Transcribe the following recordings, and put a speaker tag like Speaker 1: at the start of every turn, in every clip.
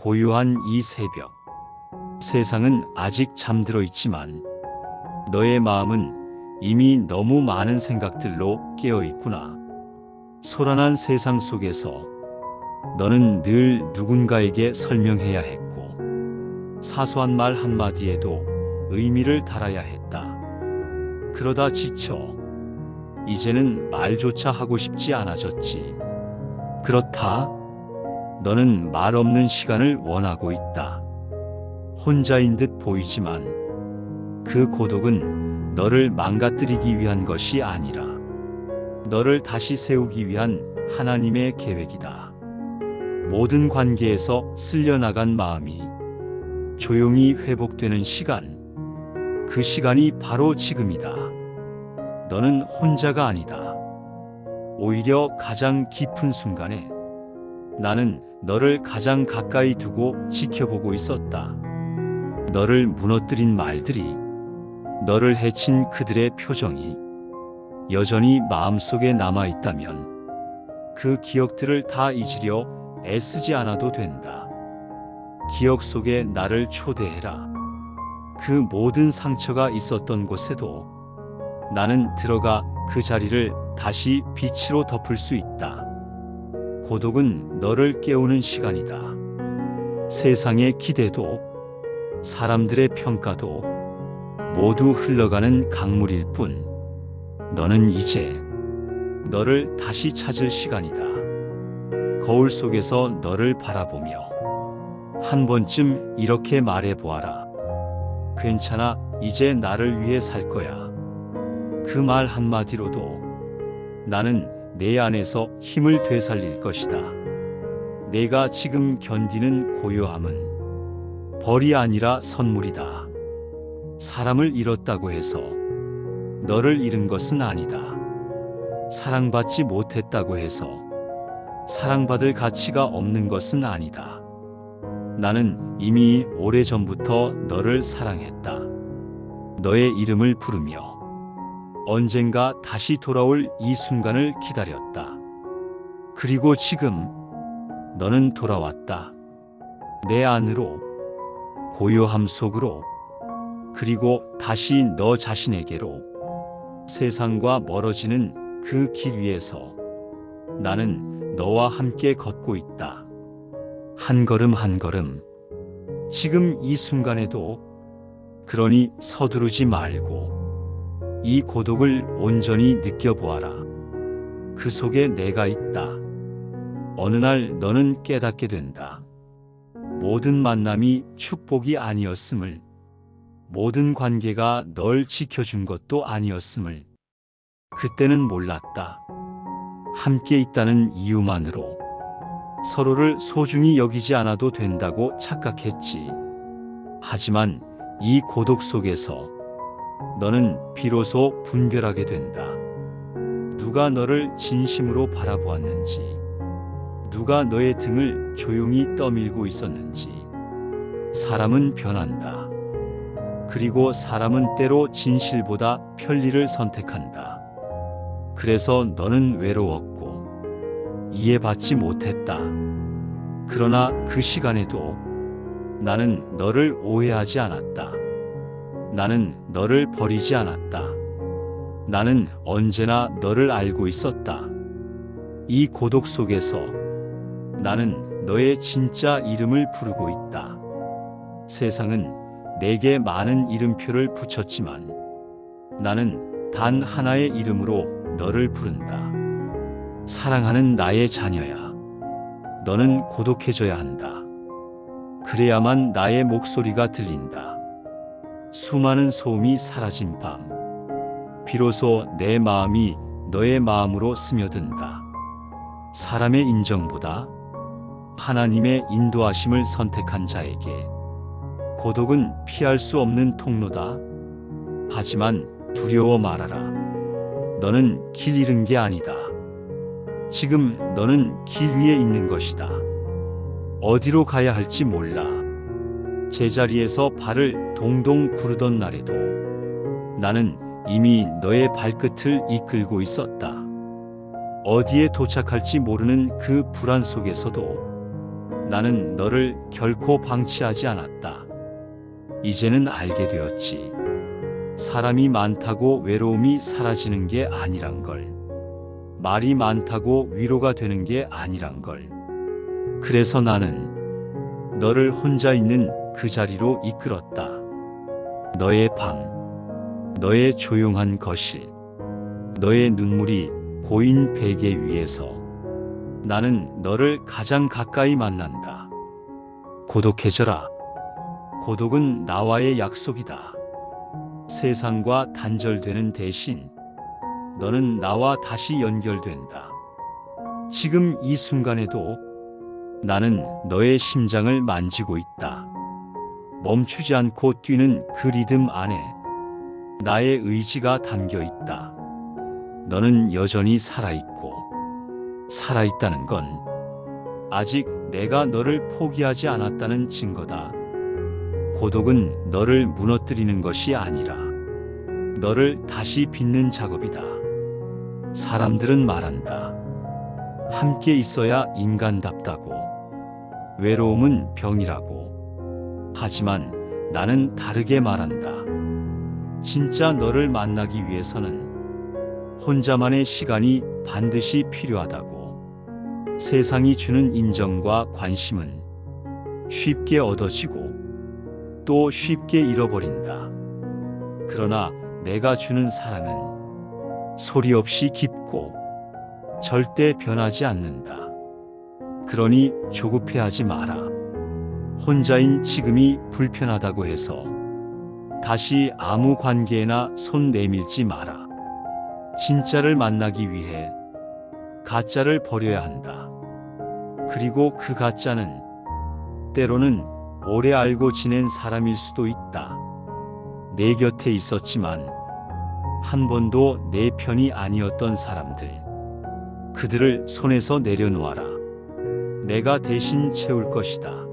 Speaker 1: 고요한 이 새벽. 세상은 아직 잠들어 있지만 너의 마음은 이미 너무 많은 생각들로 깨어 있구나. 소란한 세상 속에서 너는 늘 누군가에게 설명해야 했고 사소한 말 한마디에도 의미를 달아야 했다. 그러다 지쳐 이제는 말조차 하고 싶지 않아졌지. 그렇다. 너는 말 없는 시간을 원하고 있다. 혼자인 듯 보이지만 그 고독은 너를 망가뜨리기 위한 것이 아니라 너를 다시 세우기 위한 하나님의 계획이다. 모든 관계에서 쓸려나간 마음이 조용히 회복되는 시간, 그 시간이 바로 지금이다. 너는 혼자가 아니다. 오히려 가장 깊은 순간에 나는 너를 가장 가까이 두고 지켜보고 있었다. 너를 무너뜨린 말들이, 너를 해친 그들의 표정이 여전히 마음속에 남아있다면 그 기억들을 다 잊으려 애쓰지 않아도 된다. 기억 속에 나를 초대해라. 그 모든 상처가 있었던 곳에도 나는 들어가 그 자리를 다시 빛으로 덮을 수 있다. 고독은 너를 깨우는 시간이다. 세상의 기대도 사람들의 평가도 모두 흘러가는 강물일 뿐 너는 이제 너를 다시 찾을 시간이다. 거울 속에서 너를 바라보며 한 번쯤 이렇게 말해 보아라. 괜찮아, 이제 나를 위해 살 거야. 그 말 한마디로도 나는 내 안에서 힘을 되살릴 것이다. 내가 지금 견디는 고요함은 벌이 아니라 선물이다. 사람을 잃었다고 해서 너를 잃은 것은 아니다. 사랑받지 못했다고 해서 사랑받을 가치가 없는 것은 아니다. 나는 이미 오래전부터 너를 사랑했다. 너의 이름을 부르며 언젠가 다시 돌아올 이 순간을 기다렸다. 그리고 지금 너는 돌아왔다. 내 안으로, 고요함 속으로, 그리고 다시 너 자신에게로 세상과 멀어지는 그 길 위에서 나는 너와 함께 걷고 있다. 한 걸음 한 걸음. 지금 이 순간에도 그러니 서두르지 말고 이 고독을 온전히 느껴보아라. 그 속에 내가 있다. 어느 날 너는 깨닫게 된다. 모든 만남이 축복이 아니었음을, 모든 관계가 널 지켜준 것도 아니었음을, 그때는 몰랐다. 함께 있다는 이유만으로 서로를 소중히 여기지 않아도 된다고 착각했지. 하지만 이 고독 속에서 너는 비로소 분별하게 된다. 누가 너를 진심으로 바라보았는지, 누가 너의 등을 조용히 떠밀고 있었는지. 사람은 변한다. 그리고 사람은 때로 진실보다 편리를 선택한다. 그래서 너는 외로웠고 이해받지 못했다. 그러나 그 시간에도 나는 너를 오해하지 않았다. 나는 너를 버리지 않았다. 나는 언제나 너를 알고 있었다. 이 고독 속에서 나는 너의 진짜 이름을 부르고 있다. 세상은 내게 많은 이름표를 붙였지만 나는 단 하나의 이름으로 너를 부른다. 사랑하는 나의 자녀야. 너는 고독해져야 한다. 그래야만 나의 목소리가 들린다. 수많은 소음이 사라진 밤. 비로소 내 마음이 너의 마음으로 스며든다. 사람의 인정보다 하나님의 인도하심을 선택한 자에게 고독은 피할 수 없는 통로다. 하지만 두려워 말아라. 너는 길 잃은 게 아니다. 지금 너는 길 위에 있는 것이다. 어디로 가야 할지 몰라. 제자리에서 발을 동동 구르던 날에도 나는 이미 너의 발끝을 이끌고 있었다. 어디에 도착할지 모르는 그 불안 속에서도 나는 너를 결코 방치하지 않았다. 이제는 알게 되었지. 사람이 많다고 외로움이 사라지는 게 아니란 걸. 말이 많다고 위로가 되는 게 아니란 걸. 그래서 나는 너를 혼자 있는 그 자리로 이끌었다. 너의 방, 너의 조용한 거실, 너의 눈물이 고인 베개 위에서 나는 너를 가장 가까이 만난다. 고독해져라. 고독은 나와의 약속이다. 세상과 단절되는 대신 너는 나와 다시 연결된다. 지금 이 순간에도 나는 너의 심장을 만지고 있다. 멈추지 않고 뛰는 그 리듬 안에 나의 의지가 담겨 있다. 너는 여전히 살아있고, 살아있다는 건 아직 내가 너를 포기하지 않았다는 증거다. 고독은 너를 무너뜨리는 것이 아니라 너를 다시 빚는 작업이다. 사람들은 말한다. 함께 있어야 인간답다고. 외로움은 병이라고. 하지만 나는 다르게 말한다. 진짜 너를 만나기 위해서는 혼자만의 시간이 반드시 필요하다고. 세상이 주는 인정과 관심은 쉽게 얻어지고 또 쉽게 잃어버린다. 그러나 내가 주는 사랑은 소리 없이 깊고 절대 변하지 않는다. 그러니 조급해하지 마라. 혼자인 지금이 불편하다고 해서 다시 아무 관계에나 손 내밀지 마라. 진짜를 만나기 위해 가짜를 버려야 한다. 그리고 그 가짜는 때로는 오래 알고 지낸 사람일 수도 있다. 내 곁에 있었지만 한 번도 내 편이 아니었던 사람들. 그들을 손에서 내려놓아라. 내가 대신 채울 것이다.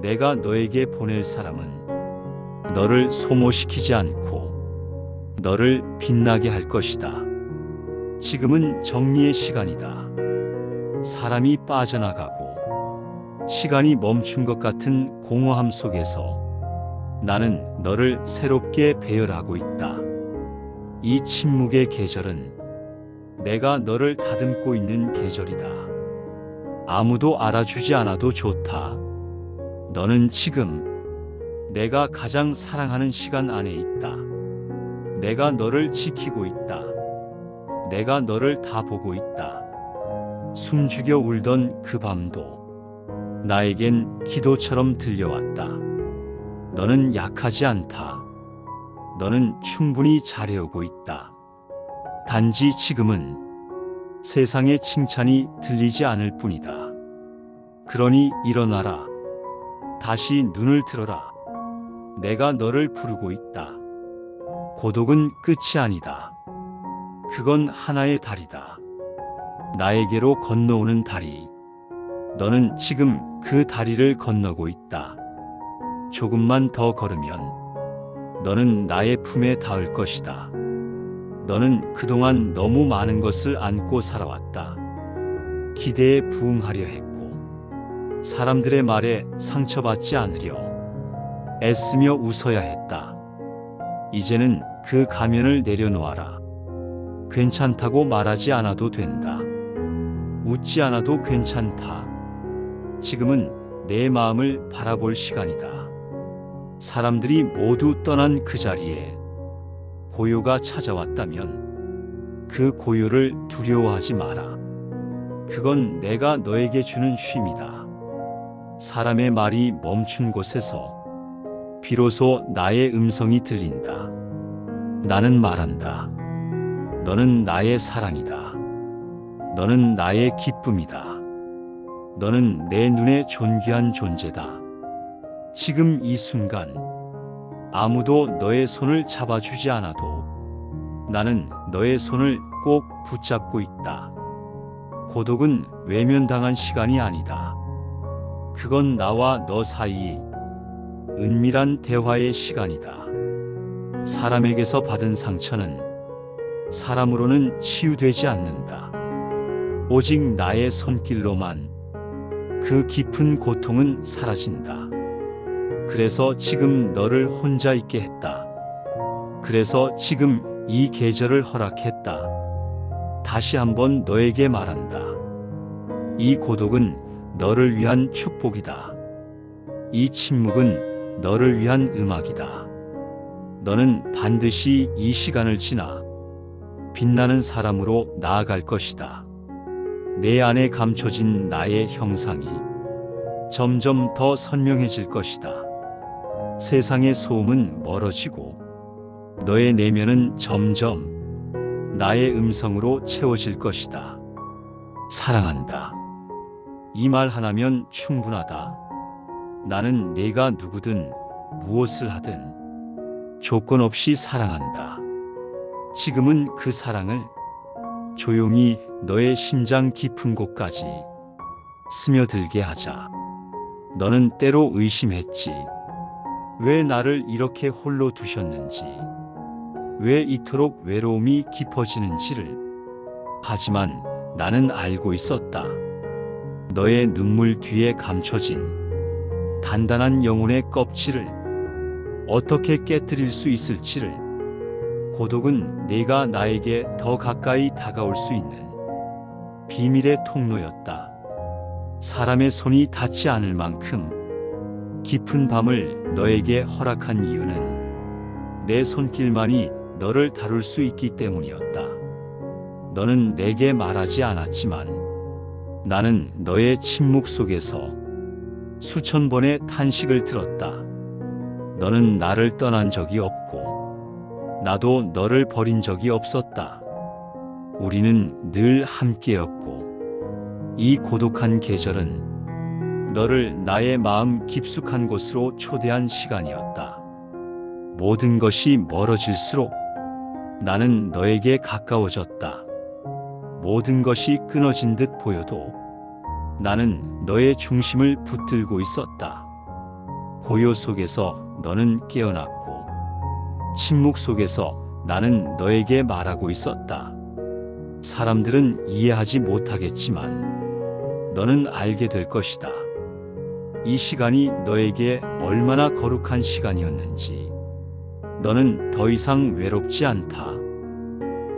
Speaker 1: 내가 너에게 보낼 사람은 너를 소모시키지 않고 너를 빛나게 할 것이다. 지금은 정리의 시간이다. 사람이 빠져나가고 시간이 멈춘 것 같은 공허함 속에서 나는 너를 새롭게 배열하고 있다. 이 침묵의 계절은 내가 너를 다듬고 있는 계절이다. 아무도 알아주지 않아도 좋다. 너는 지금 내가 가장 사랑하는 시간 안에 있다. 내가 너를 지키고 있다. 내가 너를 다 보고 있다. 숨죽여 울던 그 밤도 나에겐 기도처럼 들려왔다. 너는 약하지 않다. 너는 충분히 잘해오고 있다. 단지 지금은 세상의 칭찬이 들리지 않을 뿐이다. 그러니 일어나라. 다시 눈을 들어라. 내가 너를 부르고 있다. 고독은 끝이 아니다. 그건 하나의 다리다. 나에게로 건너오는 다리. 너는 지금 그 다리를 건너고 있다. 조금만 더 걸으면 너는 나의 품에 닿을 것이다. 너는 그동안 너무 많은 것을 안고 살아왔다. 기대에 부응하려 했고, 사람들의 말에 상처받지 않으려 애쓰며 웃어야 했다. 이제는 그 가면을 내려놓아라. 괜찮다고 말하지 않아도 된다. 웃지 않아도 괜찮다. 지금은 내 마음을 바라볼 시간이다. 사람들이 모두 떠난 그 자리에 고요가 찾아왔다면 그 고요를 두려워하지 마라. 그건 내가 너에게 주는 쉼이다. 사람의 말이 멈춘 곳에서 비로소 나의 음성이 들린다. 나는 말한다. 너는 나의 사랑이다. 너는 나의 기쁨이다. 너는 내 눈에 존귀한 존재다. 지금 이 순간 아무도 너의 손을 잡아주지 않아도 나는 너의 손을 꼭 붙잡고 있다. 고독은 외면당한 시간이 아니다. 그건 나와 너 사이 은밀한 대화의 시간이다. 사람에게서 받은 상처는 사람으로는 치유되지 않는다. 오직 나의 손길로만 그 깊은 고통은 사라진다. 그래서 지금 너를 혼자 있게 했다. 그래서 지금 이 계절을 허락했다. 다시 한번 너에게 말한다. 이 고독은 너를 위한 축복이다. 이 침묵은 너를 위한 음악이다. 너는 반드시 이 시간을 지나 빛나는 사람으로 나아갈 것이다. 내 안에 감춰진 나의 형상이 점점 더 선명해질 것이다. 세상의 소음은 멀어지고 너의 내면은 점점 나의 음성으로 채워질 것이다. 사랑한다. 이 말 하나면 충분하다. 나는 내가 누구든 무엇을 하든 조건 없이 사랑한다. 지금은 그 사랑을 조용히 너의 심장 깊은 곳까지 스며들게 하자. 너는 때로 의심했지. 왜 나를 이렇게 홀로 두셨는지, 왜 이토록 외로움이 깊어지는지를. 하지만 나는 알고 있었다. 너의 눈물 뒤에 감춰진 단단한 영혼의 껍질을 어떻게 깨뜨릴 수 있을지를 고독은 내가 나에게 더 가까이 다가올 수 있는 비밀의 통로였다. 사람의 손이 닿지 않을 만큼 깊은 밤을 너에게 허락한 이유는 내 손길만이 너를 다룰 수 있기 때문이었다. 너는 내게 말하지 않았지만 나는 너의 침묵 속에서 수천 번의 탄식을 들었다. 너는 나를 떠난 적이 없고 나도 너를 버린 적이 없었다. 우리는 늘 함께였고 이 고독한 계절은 너를 나의 마음 깊숙한 곳으로 초대한 시간이었다. 모든 것이 멀어질수록 나는 너에게 가까워졌다. 모든 것이 끊어진 듯 보여도 나는 너의 중심을 붙들고 있었다. 고요 속에서 너는 깨어났고 침묵 속에서 나는 너에게 말하고 있었다. 사람들은 이해하지 못하겠지만 너는 알게 될 것이다. 이 시간이 너에게 얼마나 거룩한 시간이었는지 너는 더 이상 외롭지 않다.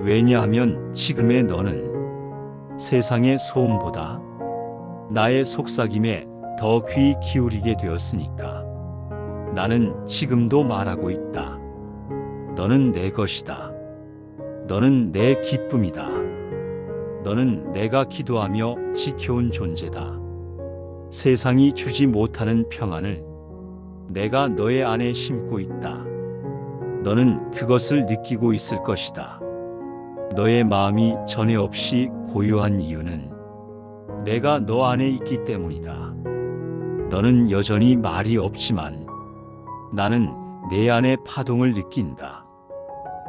Speaker 1: 왜냐하면 지금의 너는 세상의 소음보다 나의 속삭임에 더 귀 기울이게 되었으니까. 나는 지금도 말하고 있다. 너는 내 것이다. 너는 내 기쁨이다. 너는 내가 기도하며 지켜온 존재다. 세상이 주지 못하는 평안을 내가 너의 안에 심고 있다. 너는 그것을 느끼고 있을 것이다. 너의 마음이 전에 없이 고요한 이유는 내가 너 안에 있기 때문이다. 너는 여전히 말이 없지만 나는 내 안의 파동을 느낀다.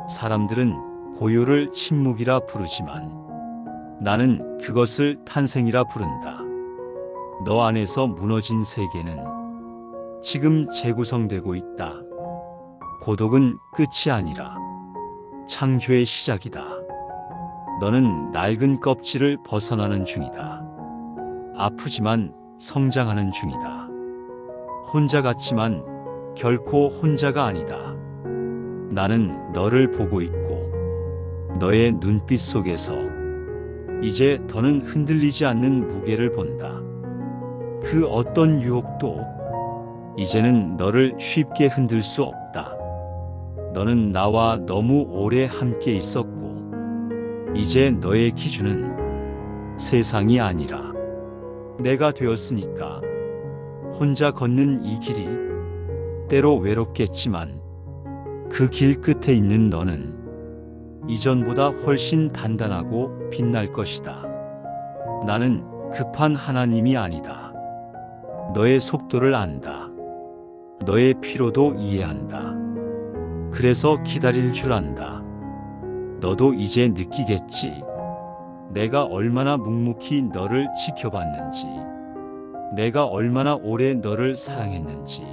Speaker 1: 사람들은 고요를 침묵이라 부르지만 나는 그것을 탄생이라 부른다. 너 안에서 무너진 세계는 지금 재구성되고 있다. 고독은 끝이 아니라 창조의 시작이다. 너는 낡은 껍질을 벗어나는 중이다. 아프지만 성장하는 중이다. 혼자 같지만 결코 혼자가 아니다. 나는 너를 보고 있고 너의 눈빛 속에서 이제 더는 흔들리지 않는 무게를 본다. 그 어떤 유혹도 이제는 너를 쉽게 흔들 수 없다. 너는 나와 너무 오래 함께 있었고 이제 너의 기준은 세상이 아니라 내가 되었으니까 혼자 걷는 이 길이 때로 외롭겠지만 그 길 끝에 있는 너는 이전보다 훨씬 단단하고 빛날 것이다. 나는 급한 하나님이 아니다. 너의 속도를 안다. 너의 피로도 이해한다. 그래서 기다릴 줄 안다. 너도 이제 느끼겠지. 내가 얼마나 묵묵히 너를 지켜봤는지, 내가 얼마나 오래 너를 사랑했는지.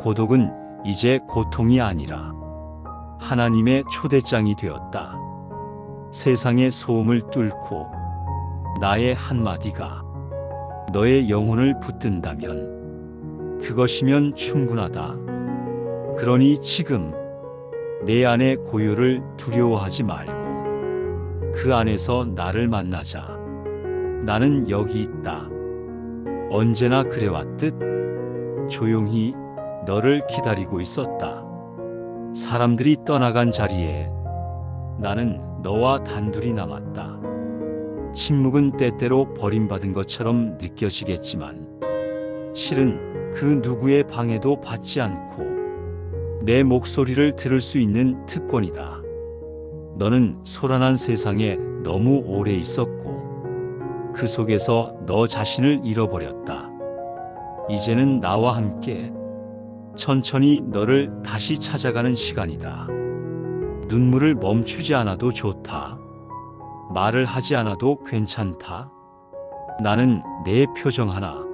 Speaker 1: 고독은 이제 고통이 아니라 하나님의 초대장이 되었다. 세상의 소음을 뚫고 나의 한마디가 너의 영혼을 붙든다면 그것이면 충분하다. 그러니 지금 내 안의 고요를 두려워하지 말고 그 안에서 나를 만나자. 나는 여기 있다. 언제나 그래왔듯 조용히 너를 기다리고 있었다. 사람들이 떠나간 자리에 나는 너와 단둘이 남았다. 침묵은 때때로 버림받은 것처럼 느껴지겠지만 실은 그 누구의 방해도 받지 않고 내 목소리를 들을 수 있는 특권이다. 너는 소란한 세상에 너무 오래 있었고 그 속에서 너 자신을 잃어버렸다. 이제는 나와 함께 천천히 너를 다시 찾아가는 시간이다. 눈물을 멈추지 않아도 좋다. 말을 하지 않아도 괜찮다. 나는 내 표정 하나,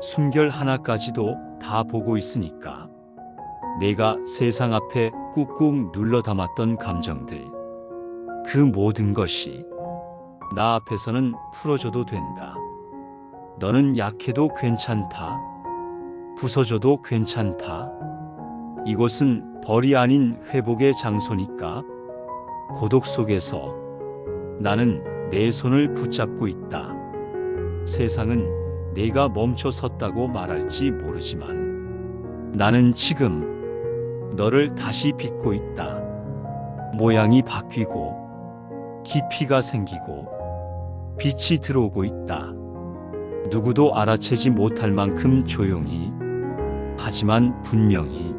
Speaker 1: 숨결 하나까지도 다 보고 있으니까. 내가 세상 앞에 꾹꾹 눌러 담았던 감정들, 그 모든 것이 나 앞에서는 풀어줘도 된다. 너는 약해도 괜찮다. 부서져도 괜찮다. 이곳은 벌이 아닌 회복의 장소니까 고독 속에서 나는 내 손을 붙잡고 있다. 세상은 내가 멈춰 섰다고 말할지 모르지만 나는 지금 너를 다시 빚고 있다. 모양이 바뀌고 깊이가 생기고 빛이 들어오고 있다. 누구도 알아채지 못할 만큼 조용히 하지만 분명히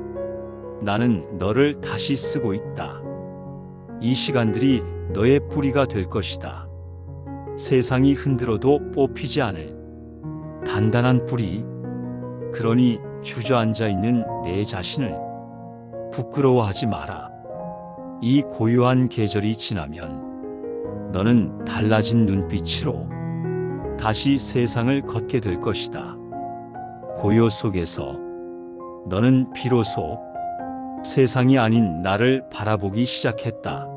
Speaker 1: 나는 너를 다시 쓰고 있다. 이 시간들이 너의 뿌리가 될 것이다. 세상이 흔들어도 뽑히지 않을 단단한 뿌리. 그러니 주저앉아 있는 내 자신을 부끄러워하지 마라. 이 고요한 계절이 지나면 너는 달라진 눈빛으로 다시 세상을 걷게 될 것이다. 고요 속에서 너는 비로소 세상이 아닌 나를 바라보기 시작했다.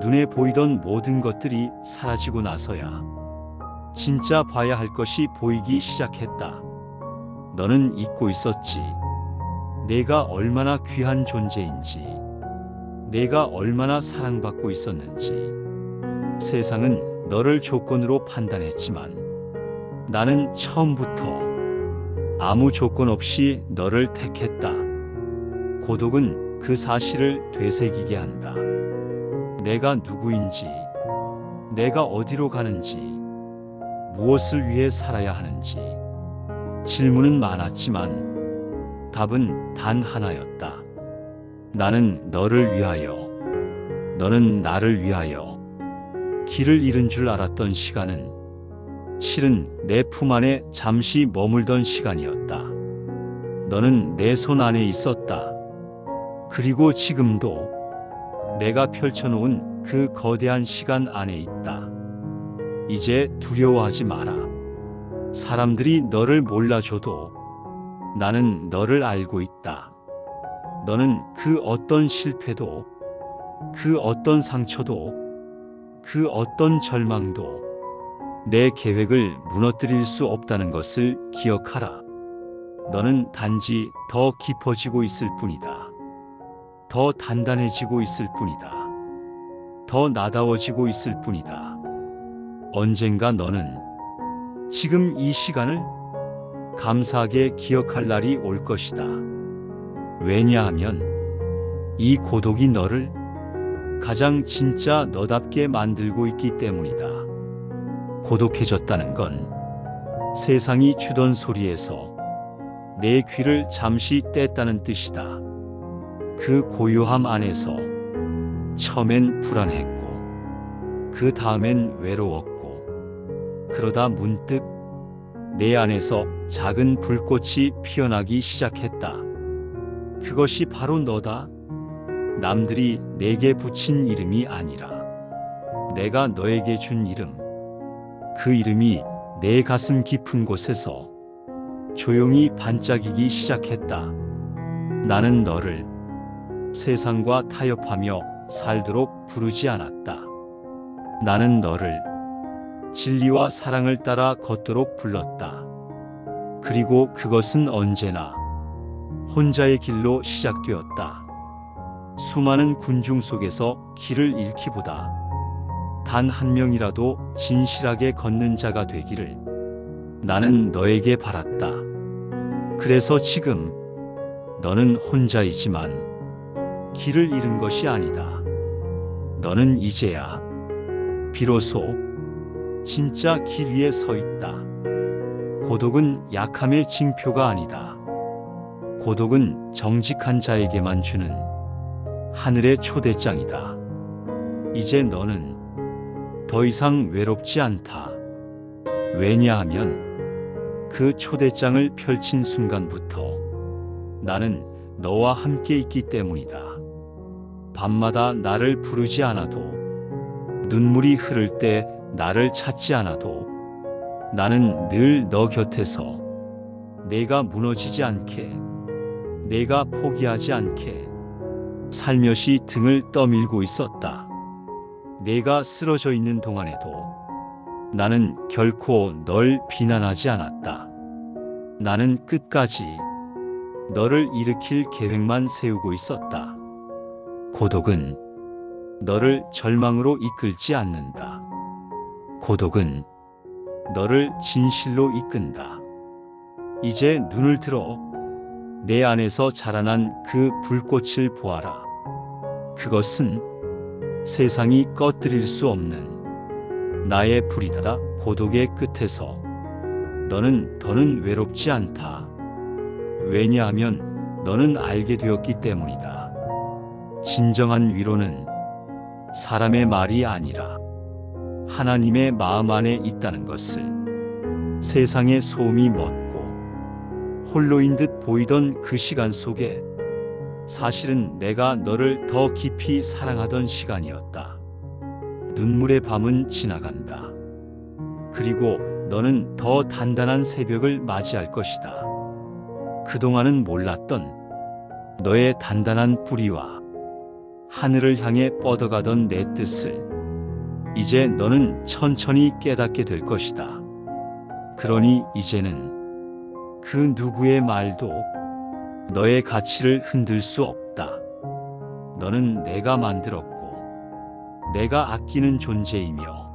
Speaker 1: 눈에 보이던 모든 것들이 사라지고 나서야 진짜 봐야 할 것이 보이기 시작했다. 너는 잊고 있었지. 내가 얼마나 귀한 존재인지, 내가 얼마나 사랑받고 있었는지. 세상은 너를 조건으로 판단했지만 나는 처음부터 아무 조건 없이 너를 택했다. 고독은 그 사실을 되새기게 한다. 내가 누구인지, 내가 어디로 가는지, 무엇을 위해 살아야 하는지. 질문은 많았지만 답은 단 하나였다. 나는 너를 위하여, 너는 나를 위하여 길을 잃은 줄 알았던 시간은 실은 내 품 안에 잠시 머물던 시간이었다. 너는 내 손 안에 있었다. 그리고 지금도 내가 펼쳐놓은 그 거대한 시간 안에 있다. 이제 두려워하지 마라. 사람들이 너를 몰라줘도 나는 너를 알고 있다. 너는 그 어떤 실패도, 그 어떤 상처도, 그 어떤 절망도 내 계획을 무너뜨릴 수 없다는 것을 기억하라. 너는 단지 더 깊어지고 있을 뿐이다. 더 단단해지고 있을 뿐이다. 더 나다워지고 있을 뿐이다. 언젠가 너는 지금 이 시간을 감사하게 기억할 날이 올 것이다. 왜냐하면 이 고독이 너를 가장 진짜 너답게 만들고 있기 때문이다. 고독해졌다는 건 세상이 주던 소리에서 내 귀를 잠시 뗐다는 뜻이다. 그 고요함 안에서 처음엔 불안했고, 그 다음엔 외로웠고, 그러다 문득 내 안에서 작은 불꽃이 피어나기 시작했다. 그것이 바로 너다. 남들이 내게 붙인 이름이 아니라 내가 너에게 준 이름. 그 이름이 내 가슴 깊은 곳에서 조용히 반짝이기 시작했다. 나는 너를 세상과 타협하며 살도록 부르지 않았다. 나는 너를 진리와 사랑을 따라 걷도록 불렀다. 그리고 그것은 언제나 혼자의 길로 시작되었다. 수많은 군중 속에서 길을 잃기보다 단 한 명이라도 진실하게 걷는 자가 되기를 나는 너에게 바랐다. 그래서 지금 너는 혼자이지만 길을 잃은 것이 아니다. 너는 이제야 비로소 진짜 길 위에 서 있다. 고독은 약함의 징표가 아니다. 고독은 정직한 자에게만 주는 하늘의 초대장이다. 이제 너는 더 이상 외롭지 않다. 왜냐하면 그 초대장을 펼친 순간부터 나는 너와 함께 있기 때문이다. 밤마다 나를 부르지 않아도 눈물이 흐를 때 나를 찾지 않아도 나는 늘 너 곁에서 내가 무너지지 않게 내가 포기하지 않게 살며시 등을 떠밀고 있었다. 내가 쓰러져 있는 동안에도 나는 결코 널 비난하지 않았다. 나는 끝까지 너를 일으킬 계획만 세우고 있었다. 고독은 너를 절망으로 이끌지 않는다. 고독은 너를 진실로 이끈다. 이제 눈을 들어 내 안에서 자라난 그 불꽃을 보아라. 그것은 세상이 꺼뜨릴 수 없는 나의 불이다. 고독의 끝에서 너는 더는 외롭지 않다. 왜냐하면 너는 알게 되었기 때문이다. 진정한 위로는 사람의 말이 아니라 하나님의 마음 안에 있다는 것을 세상의 소음이 멎고 홀로인 듯 보이던 그 시간 속에 사실은 내가 너를 더 깊이 사랑하던 시간이었다. 눈물의 밤은 지나간다. 그리고 너는 더 단단한 새벽을 맞이할 것이다. 그동안은 몰랐던 너의 단단한 뿌리와 하늘을 향해 뻗어가던 내 뜻을 이제 너는 천천히 깨닫게 될 것이다. 그러니 이제는 그 누구의 말도 너의 가치를 흔들 수 없다. 너는 내가 만들었고, 내가 아끼는 존재이며,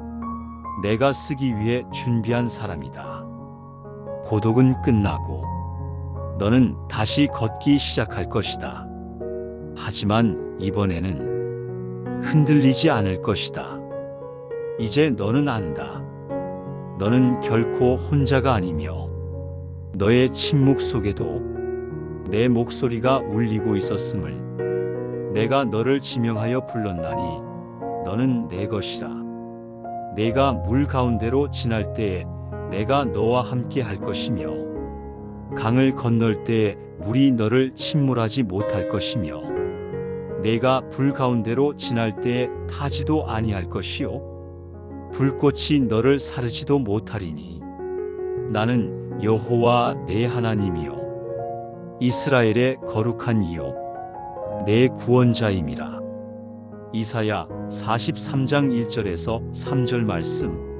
Speaker 1: 내가 쓰기 위해 준비한 사람이다. 고독은 끝나고, 너는 다시 걷기 시작할 것이다. 하지만 이번에는 흔들리지 않을 것이다. 이제 너는 안다. 너는 결코 혼자가 아니며, 너의 침묵 속에도 내 목소리가 울리고 있었음을 내가 너를 지명하여 불렀나니 너는 내 것이라. 내가 물 가운데로 지날 때에 내가 너와 함께 할 것이며 강을 건널 때에 물이 너를 침몰하지 못할 것이며 내가 불 가운데로 지날 때에 타지도 아니할 것이요. 불꽃이 너를 사르지도 못하리니 나는 여호와 내 하나님이요 이스라엘의 거룩한 이요 내 구원자임이라. 이사야 43장 1절에서 3절 말씀